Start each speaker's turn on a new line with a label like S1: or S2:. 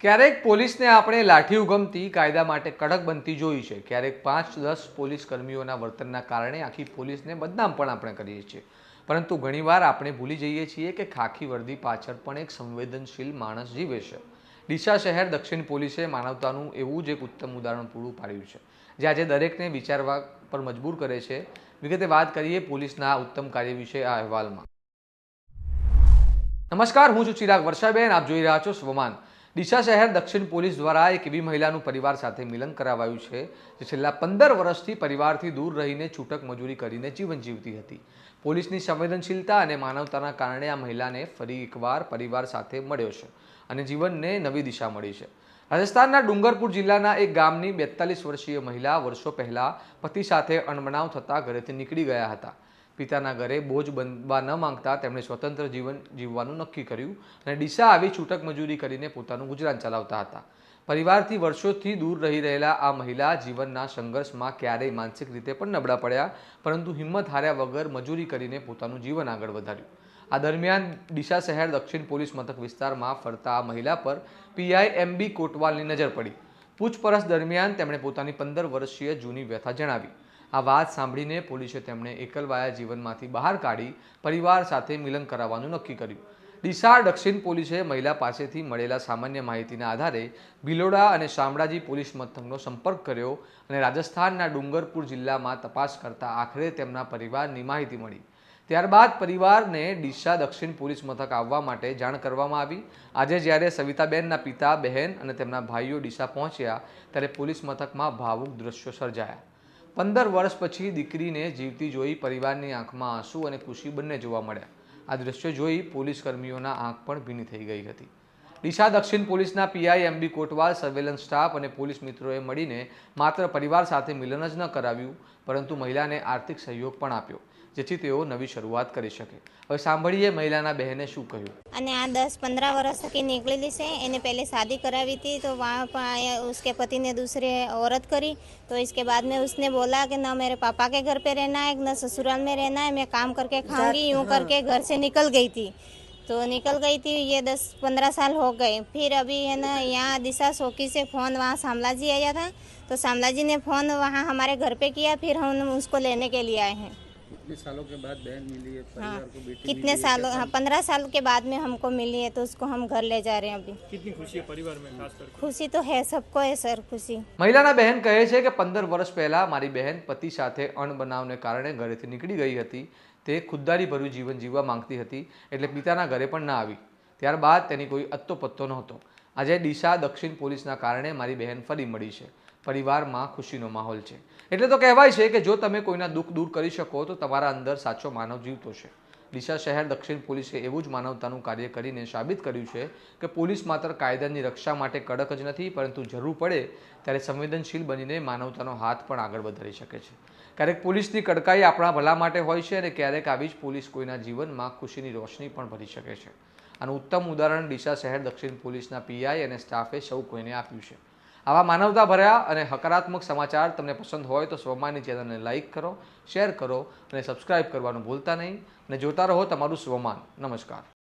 S1: ક્યારેક પોલીસને આપણે લાઠી ઉગમતી કાયદા માટે કડક બનતી જોઈ છે. ક્યારેક પાંચ, દસ પોલીસ કર્મીઓના વર્તનના કારણે આખી પોલીસને બદનામ પણ આપણે કરીએ છીએ. પરંતુ ઘણીવાર આપણે ભૂલી જઈએ છીએ કે ખાખી વર્દી પાછળ પણ એક સંવેદનશીલ માણસ જીવે છે. ડીસા શહેર દક્ષિણ પોલીસે માનવતાનું એવું જ એક ઉત્તમ ઉદાહરણ પૂરું પાડ્યું છે. જે આજે દરેકને વિચારવા પર મજબૂર કરે છે. વિગતે વાત કરીએ પોલીસના ઉત્તમ કાર્ય વિશે આ અહેવાલમાં. નમસ્કાર, હું છું ચિરાગ વર્ષાબેન. આપ જોઈ રહ્યા છો સ્વમાન. ડીસા શહેર દક્ષિણ પોલીસ દ્વારા એક એવી મહિલાનું પરિવાર સાથે મિલન કરાવાયું છે, જે છેલ્લા પંદર વર્ષથી પરિવારથી દૂર રહીને છૂટક મજૂરી કરીને જીવન જીવતી હતી. પોલીસની સંવેદનશીલતા અને માનવતાના કારણે આ મહિલાને ફરી એકવાર પરિવાર સાથે મળ્યો છે અને જીવનને નવી દિશા મળી છે. રાજસ્થાનના ડુંગરપુર જિલ્લાના એક ગામની બેતાલીસ વર્ષીય મહિલા વર્ષો પહેલા પતિ સાથે અણબનાવ થતાં ઘરેથી નીકળી ગયા હતા. પિતાના ઘરે બોજ બનવા ન માંગતા તેમણે સ્વતંત્ર જીવન જીવવાનું નક્કી કર્યું અને ડીસા આવી છૂટક મજૂરી કરીને પોતાનું ગુજરાન ચલાવતા હતા. પરિવારથી વર્ષોથી દૂર રહી રહેલા આ મહિલા જીવનના સંઘર્ષમાં ક્યારેય માનસિક રીતે પણ નબળા પડ્યા, પરંતુ હિંમત હાર્યા વગર મજૂરી કરીને પોતાનું જીવન આગળ વધાર્યું. આ દરમિયાન ડીસા શહેર દક્ષિણ પોલીસ મથક વિસ્તારમાં ફરતા આ મહિલા પર પીઆઈ એમબી કોટવાલની નજર પડી. પૂછપરછ દરમિયાન તેમણે પોતાની પંદર વર્ષીય જૂની વ્યથા જણાવી. આ વાત સાંભળીને પોલીસે તેમણે એકલવાયા જીવનમાંથી બહાર કાઢી પરિવાર સાથે મિલન કરાવવાનું નક્કી કર્યું. ડીસા દક્ષિણ પોલીસે મહિલા પાસેથી મળેલા સામાન્ય માહિતીના આધારે ભિલોડા અને શામળાજી પોલીસ મથકનો સંપર્ક કર્યો અને રાજસ્થાનના ડુંગરપુર જિલ્લામાં તપાસ કરતા આખરે તેમના પરિવારની માહિતી મળી. ત્યારબાદ પરિવારને ડીસા દક્ષિણ પોલીસ મથક આવવા માટે જાણ કરવામાં આવી. આજે જ્યારે સવિતાબેનના પિતા, બહેન અને તેમના ભાઈઓ ડીસા પહોંચ્યા ત્યારે પોલીસ મથકમાં ભાવુક દ્રશ્યો સર્જાયા. પંદર વર્ષ પછી દીકરીને જીવતી જોઈ પરિવારની આંખમાં આંસુ અને ખુશી બંને જોવા મળ્યા. આ દ્રશ્યો જોઈ પોલીસ કર્મીઓના આંખ પણ ભીની થઈ ગઈ હતી. ડીસા દક્ષિણ પોલીસના PI MB Kotwal surveillance staff અને પોલીસ મિત્રોએ મળીને માત્ર પરિવાર સાથે મિલન જ ન કરાવ્યું પરંતુ મહિલાને આર્થિક સહયોગ પણ આપ્યો જેથી તેઓ નવી શરૂઆત કરી શકે હવે સાંભળીએ મહિલાના બહેને શું કહ્યું
S2: અને આ દસ पंद्रह वर्ष की निकलेली से એને पहले शादी करावी थी तो वहाँ पर आया उसके पति ने दूसरे औरत करी तो इसके बाद में उसने बोला कि ना मेरे पापा के घर पे रहना है ना ससुराल में रहना है मैं काम करके खाऊंगी यूं करके घर से निकल गई थी तो निकल गई थी, ये दस पंद्रह साल हो गए। फिर अभी है ना, यहाँ दिशा सोकी से फ़ोन, वहाँ शामला जी आया था। तो शामला जी ने फ़ोन वहाँ हमारे घर पे किया, फिर हम उसको लेने के लिए आए हैं।
S3: कितने सालों के बाद बहन मिली है परिवार को बेटी
S2: कितने सालों हाँ पंद्रह साल के बाद में हमको मिली है तो उसको हम घर ले जा रहे हैं अभी
S4: कितनी खुशी है परिवार में खास करके
S2: खुशी तो है सबको है सर खुशी
S1: મહિલાના બહેન કહે છે કે પંદર વર્ષ પહેલા મારી બહેન પતિ સાથે અણબનાવને કારણે ઘરેથી નીકળી ગઈ હતી તે ખુદદારીભર્યું જીવન જીવવા માંગતી હતી એટલે પિતાના ઘરે પણ ના આવી ત્યારબાદ તેની કોઈ અત્તો પત્તો નહોતો આજે ડીસા દક્ષિણ પોલીસના કારણે મારી બહેન ફરી મળી છે પરિવારમાં ખુશીનો માહોલ છે. એટલે તો કહેવાય છે કે જો તમે કોઈના દુઃખ દૂર કરી શકો, તો તમારા અંદર સાચો માનવ જીવતો છે. ડીસા શહેર, દક્ષિણ પોલીસે એવું જ માનવતાનું કાર્ય કરીને સાબિત કર્યું છે કે પોલીસ માત્ર કાયદાની રક્ષા માટે કડક જ નથી, પરંતુ જરૂર પડે ત્યારે સંવેદનશીલ બનીને માનવતાનો હાથ પણ આગળ વધારી શકે છે. ક્યારેક પોલીસની કડકાઈ આપણા ભલા માટે હોય છે અને ક્યારેક આવી જ પોલીસ કોઈના જીવનમાં ખુશીની રોશની પણ ભરી શકે છે. આનું ઉત્તમ ઉદાહરણ ડીસા શહેર, દક્ષિણ પોલીસના પીઆઈ અને સ્ટાફે સૌ કોઈને આપ્યું છે. આવા માનવતા ભર્યા અને હકારાત્મક સમાચાર તમને પસંદ હોય તો સ્વમાની ચેનલને લાઇક કરો, શેર કરો અને સબસ્ક્રાઇબ કરવાનું ભૂલતા નહીં. અને જોતા રહો તમારું સ્વમાન. નમસ્કાર.